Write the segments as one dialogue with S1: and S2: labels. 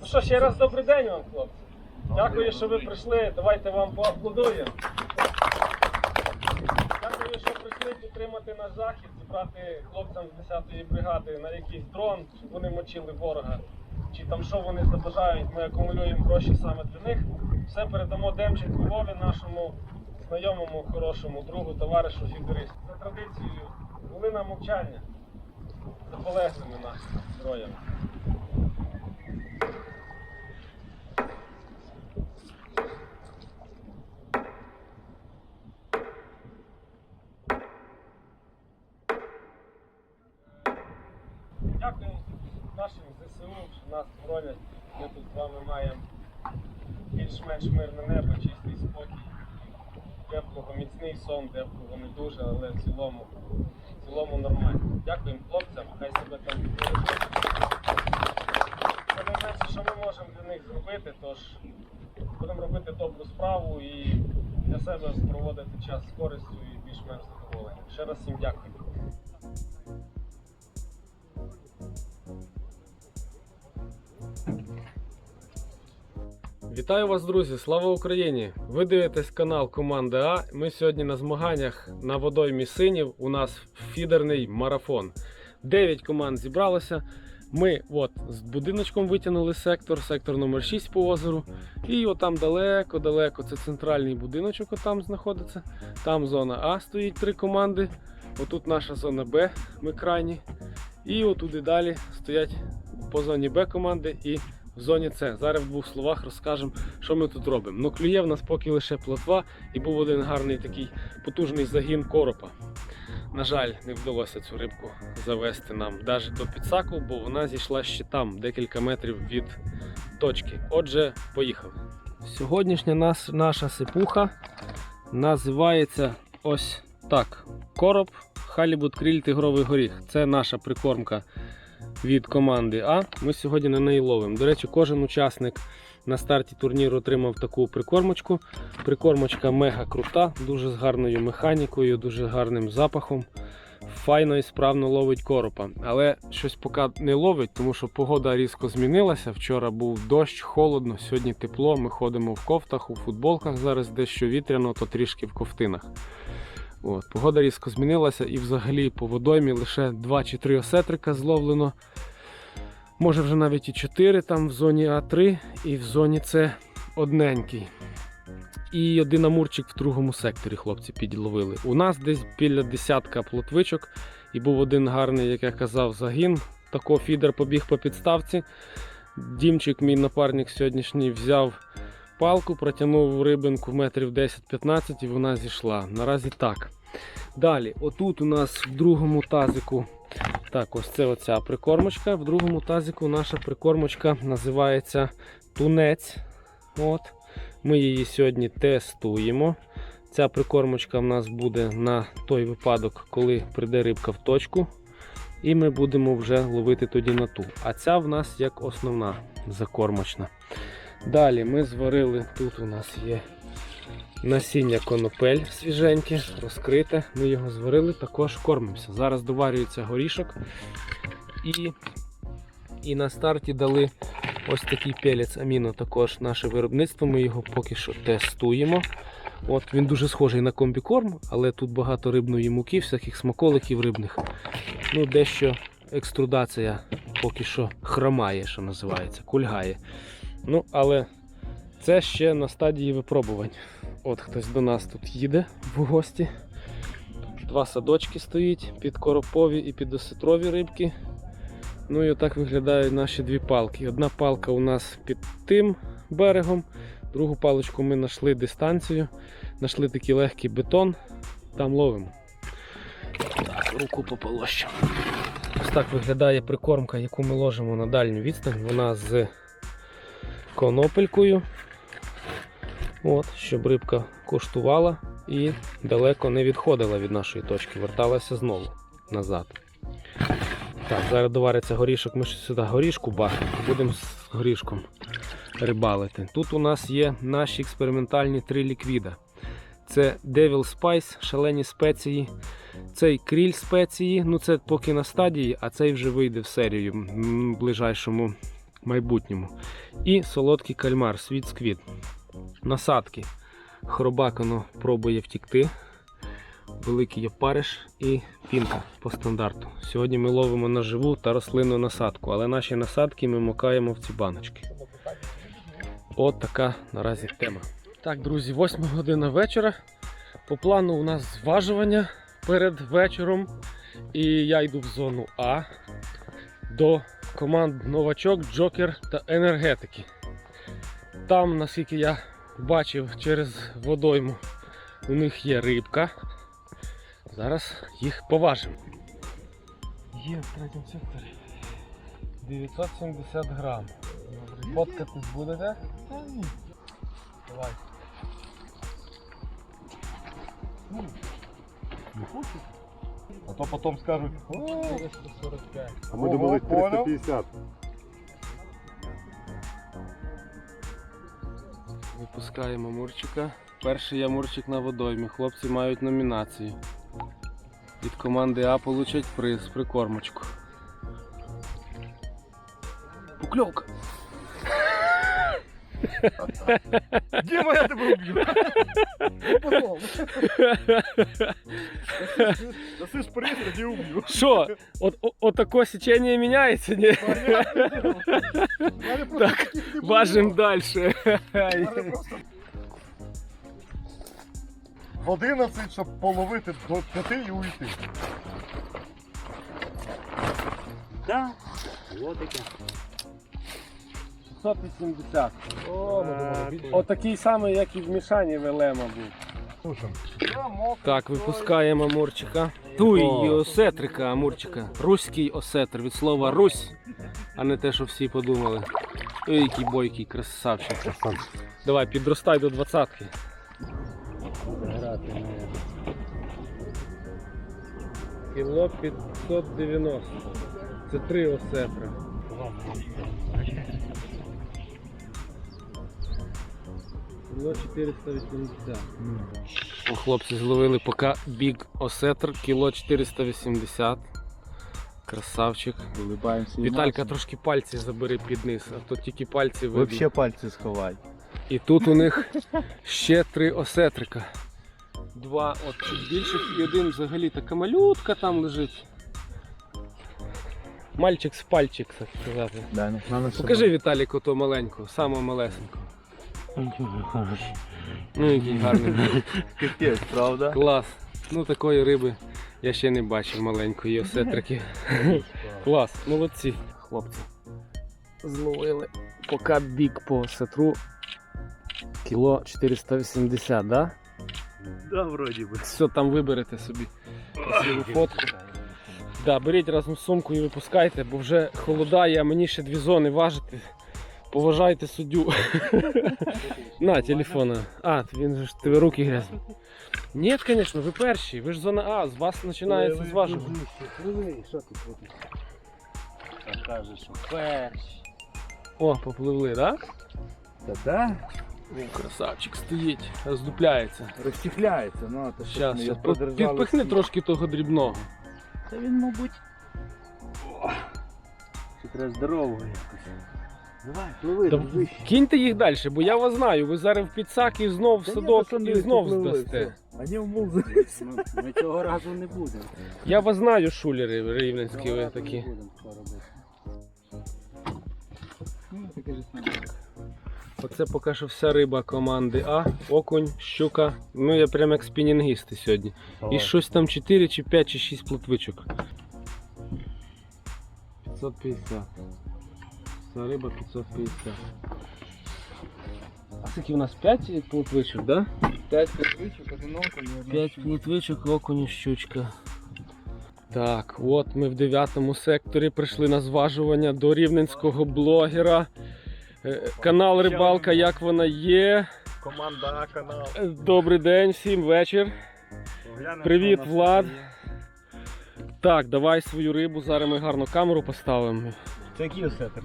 S1: Ну що, ще раз добрий день вам, хлопці. Дякую, що ви прийшли. Давайте вам поаплодуємо. Дякую, що прийшли підтримати наш захід, зібрати хлопцям з 10-ї бригади на якийсь дрон, щоб вони мочили ворога. Чи там що вони забажають, ми акумулюємо гроші саме для них. Все передамо Демченку Вові, нашому знайомому, хорошому другу, товаришу фігуристу. За традицією, хвилина мовчання за полеглими нашими. Дякую нашим ЗСУ, що нас боронять. Ми тут з вами маємо більш-менш мирне небо, чистий спокій. Теплого, міцний сон, теплого не дуже, але в цілому, в цілому нормально. Дякуємо хлопцям, хай себе там бережуть. Це найменше, що ми можемо для них зробити, тож будемо робити добру справу і для себе проводити час з користю і більш-менш задоволення. Ще раз всім дякую. Вітаю вас, друзі! Слава Україні! Ви дивитесь канал Команди А. Ми сьогодні на змаганнях на водоймі синів. У нас фідерний марафон. Дев'ять команд зібралося. Ми от з будиночком витягнули сектор, сектор номер 6 по озеру. І отам далеко-далеко, це центральний будиночок, отам знаходиться. Там зона А стоїть три команди. Отут наша зона Б, ми крайні. І отуди далі стоять по зоні Б команди і в зоні С. Зараз в двох словах розкажемо, що ми тут робимо. Ну, клює в нас поки лише плотва і був один гарний такий потужний загін коропа. На жаль, не вдалося цю рибку завести нам навіть до підсаку, бо вона зійшла ще там, декілька метрів від точки. Отже, поїхали. Сьогоднішня нас, наша сипуха називається ось так: короб, халібут, кріль, тигровий горіх. Це наша прикормка від команди А. Ми сьогодні на неї ловимо. До речі, кожен учасник на старті турніру отримав таку прикормочку. Прикормочка мега крута, дуже з гарною механікою, дуже гарним запахом. Файно і справно ловить коропа. Але щось поки не ловить, тому що погода різко змінилася. Вчора був дощ, холодно, сьогодні тепло. Ми ходимо в кофтах, у футболках. Зараз дещо вітряно, то трішки в ковтинах. От, погода різко змінилася і взагалі по водоймі лише 2 чи 3 осетрика зловлено. Може вже навіть і 4 там в зоні А3 і в зоні С одненький. І один амурчик в другому секторі хлопці підловили. У нас десь біля десятка плотвичок і був один гарний, як я казав, загін. Тако фідер побіг по підставці. Дімчик, мій напарник сьогоднішній, взяв палку, протягнув рибинку метрів 10-15 і вона зійшла. Наразі так. Далі, отут у нас в другому тазику. Так, ось це оця прикормочка. В другому тазику наша прикормочка називається тунець. От. Ми її сьогодні тестуємо. Ця прикормочка в нас буде на той випадок, коли прийде рибка в точку. І ми будемо вже ловити тоді на ту. А ця в нас як основна закормочна. Далі ми зварили, тут у нас є насіння конопель свіженьке, розкрите. Ми його зварили, також кормимося. Зараз доварюється горішок. І, і на старті дали ось такий пелець аміно, також наше виробництво. Ми його поки що тестуємо. От Він дуже схожий на комбікорм, але тут багато рибної муки, всяких смаколиків рибних. Ну, Дещо екструдація поки що хромає, що називається, кульгає. Ну, але це ще на стадії випробувань. От хтось до нас тут їде в гості. Два садочки стоїть під коропові і під осетрові рибки. Ну і отак виглядають наші дві палки. Одна палка у нас під тим берегом, другу паличку ми знайшли дистанцію, знайшли такий легкий бетон, там ловимо. Так, руку пополощу. Ось так виглядає прикормка, яку ми ложимо на дальню відстань. Вона з конопелькою. От, щоб рибка коштувала і далеко не відходила від нашої точки, верталася знову назад. Так, зараз довариться горішок, ми ще сюди горішку бахнемо, будемо з горішком рибалити. Тут у нас є наші експериментальні три ліквіда. Це Devil Spice, шалені спеції. Цей кріль спеції, ну це поки на стадії, а цей вже вийде в серію в ближайшому майбутньому. І солодкий кальмар, світ сквіт. Насадки. Хробак воно пробує втікти. Великий опариш і пінка по стандарту. Сьогодні ми ловимо на живу та рослинну насадку, але наші насадки ми макаємо в ці баночки. От така наразі тема. Так, друзі, 8 година вечора. По плану у нас зважування перед вечором. І я йду в зону А до команд Новачок, Джокер та Енергетики. Там, наскільки я бачив через водойму, у них є рибка. Зараз їх поважимо. Є в третьому секторі. 970 грам. Фоткатись будете? Та ні. Давай.
S2: А то потім скажуть, о,
S1: 445.
S2: а ми
S3: Ого,
S2: думали
S3: понял.
S2: 350.
S1: Випускаємо Мурчика. Перший ямурчик на водоймі. Хлопці мають номінацію. Від команди А получать приз, прикормочку. Покльовка.
S2: Діма, я тебе вб'ю. Потом. Дасиш приз, тоді вб'ю.
S1: Що? От, от, отако січення міняється, ні? Так, Важим далі.
S2: В 11, щоб половити до 5 і уйти.
S3: Да, вот таке.
S1: 680. О, Отакий самий, як і в мішані Велема був. Так, випускаємо Амурчика. Туй і осетрика Амурчика. Руський осетр від слова Русь, а не те, що всі подумали. Ой, який бойкий, красавчик. Давай, підростай до двадцятки. Кіло 590. Це три осетра. Кіло 480. О, хлопці зловили поки біг осетр, кіло 480. Красавчик.
S3: Улыбаємося.
S1: Віталька трошки пальці забери під низ, а то тільки пальці видно.
S3: Вообще пальці сховай.
S1: І тут у них ще три осетрика. Два от чуть більших і один взагалі така малютка там лежить. Мальчик з пальчик, так сказати.
S3: Да, ну,
S1: Покажи Віталіку то маленьку, Ну який гарний.
S3: Капець, правда?
S1: Клас. Ну такої риби я ще не бачив маленької осетрики. Клас, молодці, хлопці. Зловили. Поки бік по сетру. Кіло 480, да?
S3: Да, вроді би.
S1: Все, там виберете собі красиву фотку. Да, беріть разом з сумкою і випускайте, бо вже холодає, а мені ще дві зони важити. Поважайте суддю. На, телефона. А, він же ж тебе руки грязні. Ні, звісно, ви перші. Ви ж зона А, з вас починається зважування.
S3: Що ти робиш? Каже, що перші.
S1: О, попливли, так?
S3: Та да?
S1: Красавчик стоїть, роздупляється.
S3: Розчехляється, ну, то що
S1: Щас, щас. Підпихни трошки того дрібного.
S3: Та він, мабуть. Ще треба здорового якось. Давай, пливи,
S1: Та
S3: вище.
S1: Киньте їх далі, бо я вас знаю. Ви зараз в підсак і знов в
S3: Та ні,
S1: садок
S3: пацани,
S1: і знов здасте.
S3: все. Вони в мул залізли. Ми цього разу не будемо.
S1: Я вас знаю, шулери рівненські ви такі. Оце поки що вся риба команди А, окунь, щука. Ну я прям як спінінгісти сьогодні. І щось там 4 чи 5 чи 6 плотвичок. 550. Вся риба 550. А скільки у нас 5 плотвичок, да?
S3: 5 підвичок, один окон,
S1: 5 плотвичок, окунь щучка. Так, от ми в 9 секторі прийшли на зважування до рівненського блогера. Е, Канал Рибалка, як вона є.
S2: Команда А канал.
S1: Е, Добрий день, всім вечір. Привіт, Влад. Так, давай свою рибу, зараз ми гарно камеру поставимо.
S3: Це який осетр?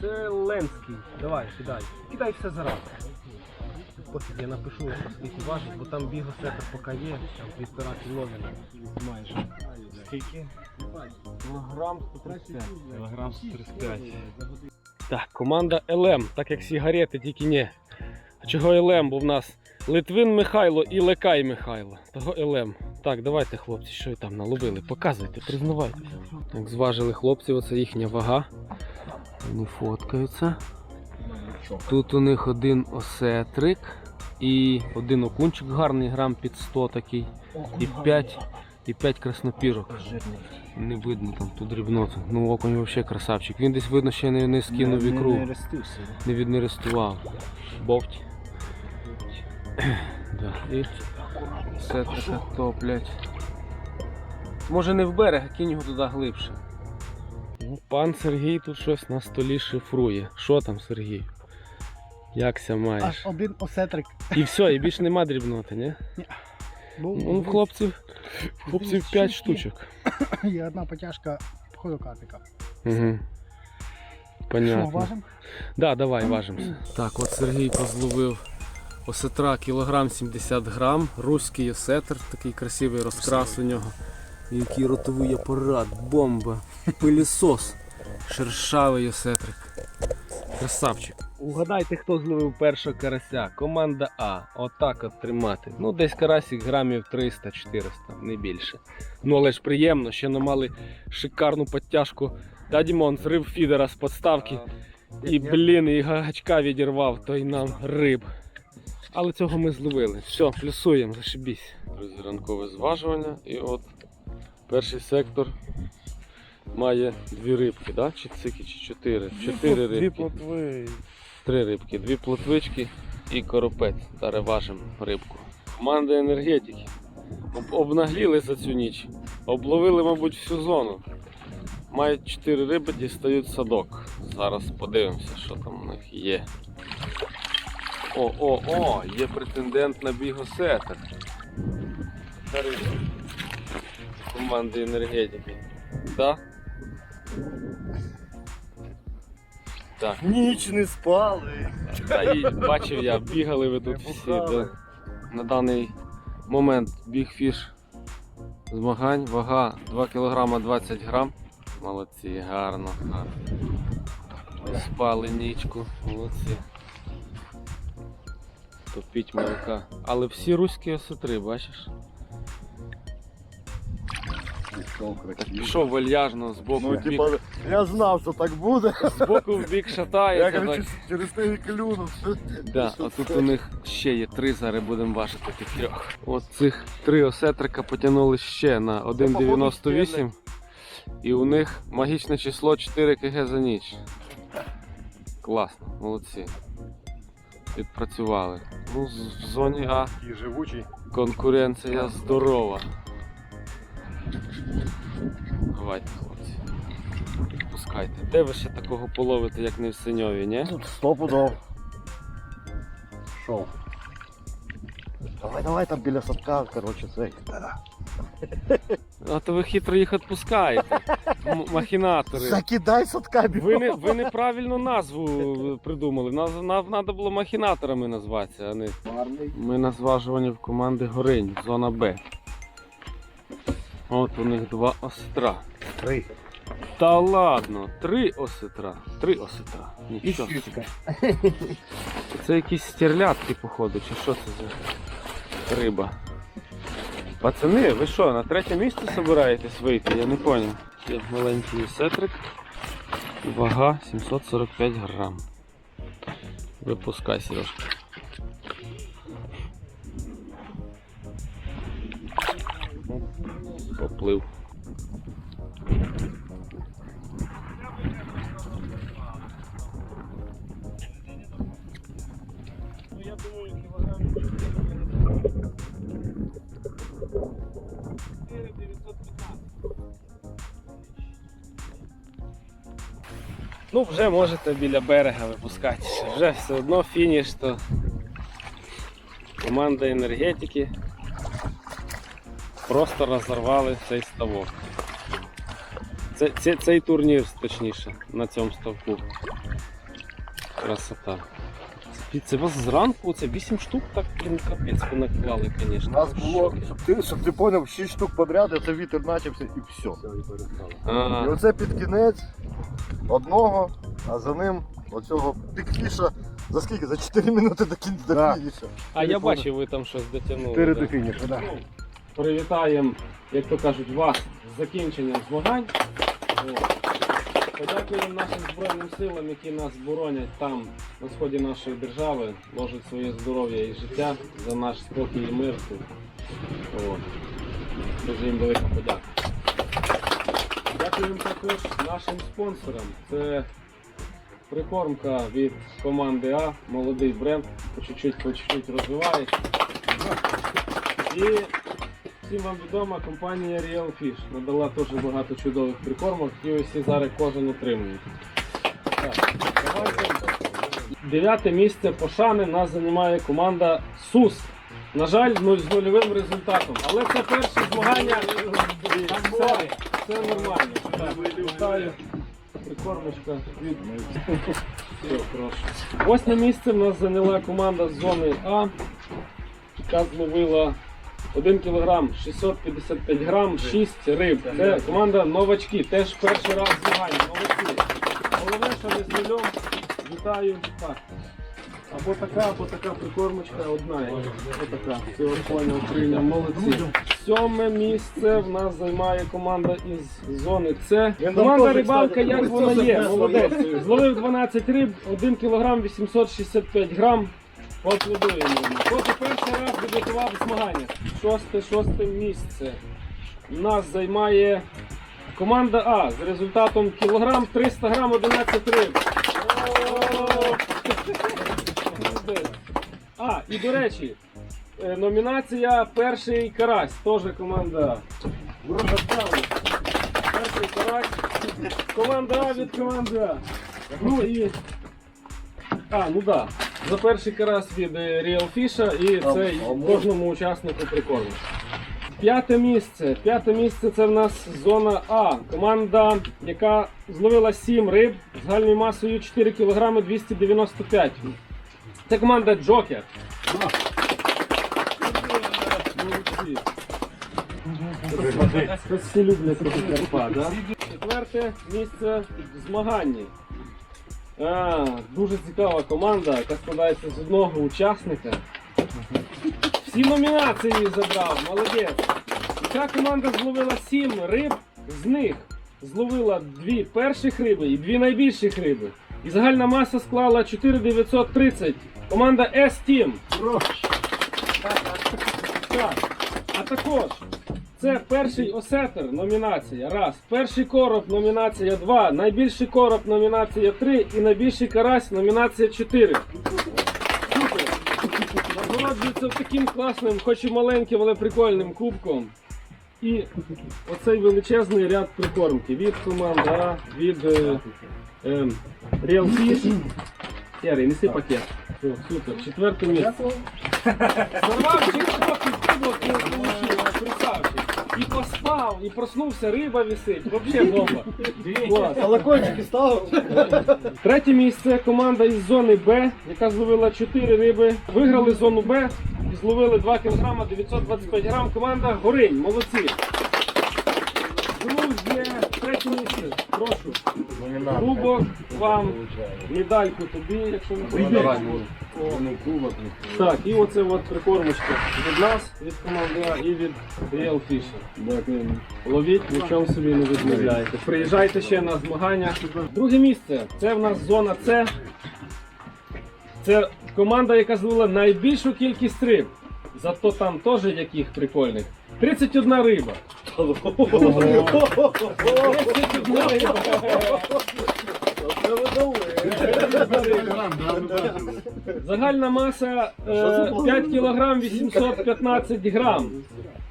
S1: Це Ленський. Давай, кидай. Кидай все зараз. пофіг, я напишу, скільки важить, бо там бігосетер поки є, там півтора кілометра майже.
S3: Скільки?
S1: Кілограм 135.
S3: Кілограм 35.
S1: Так, команда ЛМ, так як сигарети, тільки не. А чого ЛМ? Бо в нас Литвин Михайло і Лекай Михайло. Того ЛМ. Так, давайте, хлопці, що там наловили? Показуйте, признавайтеся. Так, зважили хлопці, оце їхня вага. Вони фоткаються. Тут у них один осетрик і один окунчик гарний, грам під 100 такий. І 5, і 5 краснопірок. Не видно там ту дрібноту. Ну окунь взагалі красавчик. Він десь видно ще не, не скинув ікру.
S3: Не.
S1: Не віднерестував. Бовть. да. І все таке топлять. Може не в берег, а кинь його туди глибше. Ну, пан Сергій тут щось на столі шифрує. Що там, Сергій? Якся
S4: Аж один осетрик.
S1: І все, і більше нема дрібноти, ні?
S4: Був
S1: Ну, в хлопців, хлопців 5 штучок.
S4: Є одна потяжка ходу карпіка.
S1: Угу.
S4: Що,
S1: Понятно.
S4: важим?
S1: Да, давай важимося. Так, от Сергій позловив осетра кілограм 70 грам, руський осетр, такий красивий розкрас у нього. Який ротовий апарат, бомба, пилісос, шершавий осетрик. Красавчик. Угадайте, хто зловив першого карася. Команда А. Отак от тримати. Ну, десь карасик грамів 300-400, не більше. Ну, але ж приємно, ще не мали шикарну підтяжку. Да, Дімон, зрив фідера з подставки. І блін, і гачка відірвав, той нам риб. Але цього ми зловили. Все, плюсуємо, зашибісь. Друзі, ранкове зважування. І от перший сектор має дві рибки, да? чи цики, чи чотири? Чотири
S3: Дві
S1: рибки.
S3: плотви.
S1: Три рибки, дві плотвички і коропець. Зараз важимо рибку. Команда енергетики. Об- Обнагліли за цю ніч. Обловили, мабуть, всю зону. Мають чотири риби, дістають садок. Зараз подивимося, що там у них є. О, о, о, є претендент на бігосетер. Команди енергетики. Так? Так.
S3: Ніч не спали.
S1: Та і бачив я, бігали ви тут всі. Да. На даний момент біг фіш змагань, вага 2 кг 20 грам. Молодці, гарно, гарно. Спали нічку, молодці. Топіть молока. Але всі руські осетри, бачиш? Так пішов вальяжно з боку
S2: Ну,
S1: в бік,
S2: я знав, що так буде.
S1: з боку в бік
S2: Я
S1: шатається. так.
S2: короче, через те і клюнув.
S1: Да, а тут у них ще є три, зараз будемо важити під трьох. От цих три осетрика потягнули ще на 1,98. І у них магічне число 4 кг за ніч. Класно, молодці. Відпрацювали. Ну, в зоні А
S2: І живучий.
S1: конкуренція здорова. Давайте, хлопці. Пускайте. Де ви ще такого половите, як не в синьові, ні?
S2: Тут стопудов. Шов. Давай, давай там біля садка, короче, цей.
S1: А то ви хитро їх відпускаєте. М- Махінатори.
S2: Закидай садка
S1: Ви, не, ви неправильну назву придумали. Нас, нам треба було махінаторами назватися, а не. Ми на зважуванні в команди Горинь, зона Б. От у них два осетра.
S2: Три.
S1: Та ладно, три осетра. Три осетра. Нічого. Це якісь стерлядки, походу, чи що це за риба? Пацани, ви що, на третє місце збираєтесь вийти? Я не зрозумів. Є маленький сетрик. Вага 745 грам. Випускай, Сережка. Поплив. Ну, вже можете біля берега випускатися. Вже все одно фініш, то команда енергетики просто розорвали цей ставок. Це, це, цей турнір, точніше, на цьому ставку. Красота. Це вас зранку, це 8 штук, так блін, капець ви наклали,
S2: У нас було, щоб ти, щоб ти поняв, 6 штук подряд, і це вітер начався і все.
S1: А,
S2: І оце під кінець одного, а за ним оцього пікфіша. За скільки? За 4 минути до кінця до
S3: Да.
S2: фініша.
S1: а я бачив, ви там щось дотягнули.
S3: 4
S1: да.
S3: до фінішу, да.
S1: Ну, Привітаємо, як то кажуть, вас з закінченням змагань. Подякуємо нашим Збройним силам, які нас боронять там, на сході нашої держави, ложать своє здоров'я і життя за наш спокій і мир. От. Дуже їм велика подяка. Дякуємо також нашим спонсорам. Це прикормка від команди А, молодий бренд, по чуть-чуть, по чуть-чуть розвивається. І всім вам відома компанія Real Fish надала теж багато чудових прикормок, і ось всі зараз кожен отримує. Дев'яте місце пошани нас займає команда СУС. На жаль, ну, з нульовим результатом. Але це перші змагання. і Це, це нормально. Так, вітаю. Прикормочка від Все, прошу. Восьме місце в нас зайняла команда з зони А, яка зловила 1 кг 655 грам, 6 риб. Це команда новачки, теж перший раз змагання. Молодці. Головне, що не з нульом. Вітаю. Так. Або така, або така прикормочка, одна. Отака. Цього поняв, прийняв. Молодці. Сьоме місце в нас займає команда із зони С. Команда рибалка, як вона є. Молодець. Зловив 12 риб, 1 кг 865 грам. Поаплодуємо. йому. Хто перший раз дебютував в змаганнях. Шосте, шосте місце. Нас займає команда А з результатом кілограм 300 грам 11 риб. А, і до речі, е, номінація перший карась, теж команда А. Перший карась. Команда А від команди А. Ну і. А, ну да. За перший карась від е, Real Fish і це кожному учаснику прикольно. П'яте місце. П'яте місце це в нас зона А. Команда, яка зловила 7 риб загальною масою 4 кг 295. Це команда Джокер. Це всі люблять да? Четверте місце в змаганні. А, дуже цікава команда, яка складається з одного учасника. Всі номінації забрав, молодець. І Ця команда зловила 7 риб, з них зловила дві перших риби і дві найбільших риби. І загальна маса склала 4930. Команда S-Team. Так. А також це перший осетер номінація. Раз. Перший короб номінація 2. Найбільший короб номінація 3. І найбільший карась номінація 4. Супер. Нагороджується таким класним, хоч і маленьким, але прикольним кубком. І оцей величезний ряд прикормки від команди від е, е, Real Fish. Ярий, неси пакет. Все, супер. Четверте місце. Сорвав чекпоки кубок і красавчик. І поспав, і проснувся, риба висить. Вообще бомба. Клас.
S4: Колокольчики ставив.
S1: Третє місце команда із зони Б, яка зловила 4 риби. Виграли зону Б і зловили 2 кг 925 грам. Команда Горинь. Молодці. Друзі, третє місце. Прошу. Кубок вам, медальку тобі, якщо не прийде. Так, і оце от прикормочка від нас, від команди і від Real Fisher. Ловіть, нічого собі не відмовляйте. Приїжджайте ще на змагання. Друге місце це в нас зона С. Це команда, яка злила найбільшу кількість риб. Зато там теж яких прикольних. 31 риба. 31 риба. Загальна маса е, 5 кг 815 грам.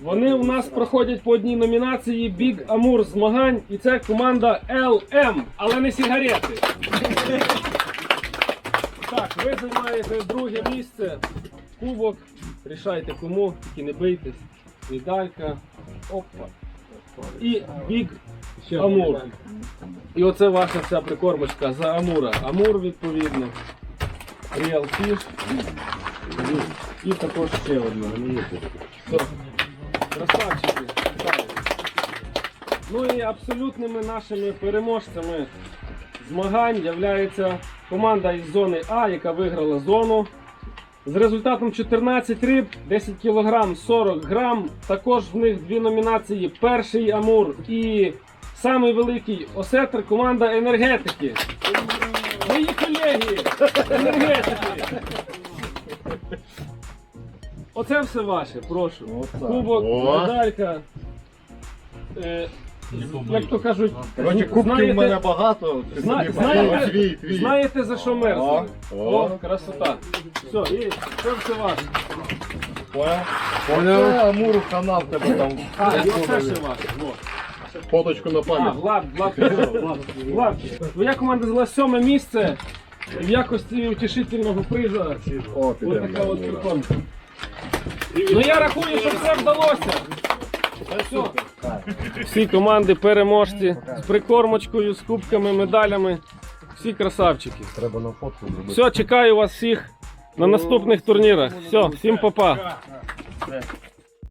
S1: Вони у нас проходять по одній номінації Big Amur змагань, і це команда LM, але не сигарети. Так, ви займаєте друге місце. Кубок. Рішайте кому, тільки не бийтесь. Медалька. Опа. І Big Амур. І оце ваша ця прикормочка за Амура. Амур відповідно. Real Fish. І також ще одна. Все. Красавчики. Ну і абсолютними нашими переможцями змагань являється команда із зони А, яка виграла зону. З результатом 14 риб, 10 кг 40 грам. Також в них дві номінації: перший амур і самий великий осетр команда енергетики. Мої колеги! Енергетики! Оце все ваше, прошу. Кубок, медалька. Е, як то кажуть,
S2: Коротше, кубків
S1: знаєте-
S2: в мене багато. Ти
S1: Зна-
S2: собі
S1: знаєте-
S2: поставив твій, твій.
S1: Знаєте за що мерзли?
S2: О,
S1: О,
S2: о.
S1: красота. Все, і це все ваше.
S2: Оце Амуру канал тебе там.
S1: А, і оце ще ваше. Во.
S2: Фоточку на
S1: А,
S2: пам'ять.
S1: Влад, Влад, пішов, Влад, Влад. Твоя команда зайняла сьоме місце в якості утішительного приза.
S2: О,
S1: Ось
S2: підемо.
S1: така от картонка. Ну я рахую, що все вдалося. Всі команди переможці з прикормочкою, з кубками, медалями. Всі красавчики.
S2: Треба на фотку зробити.
S1: Все, чекаю вас всіх на наступних турнірах. Все, всім па-па.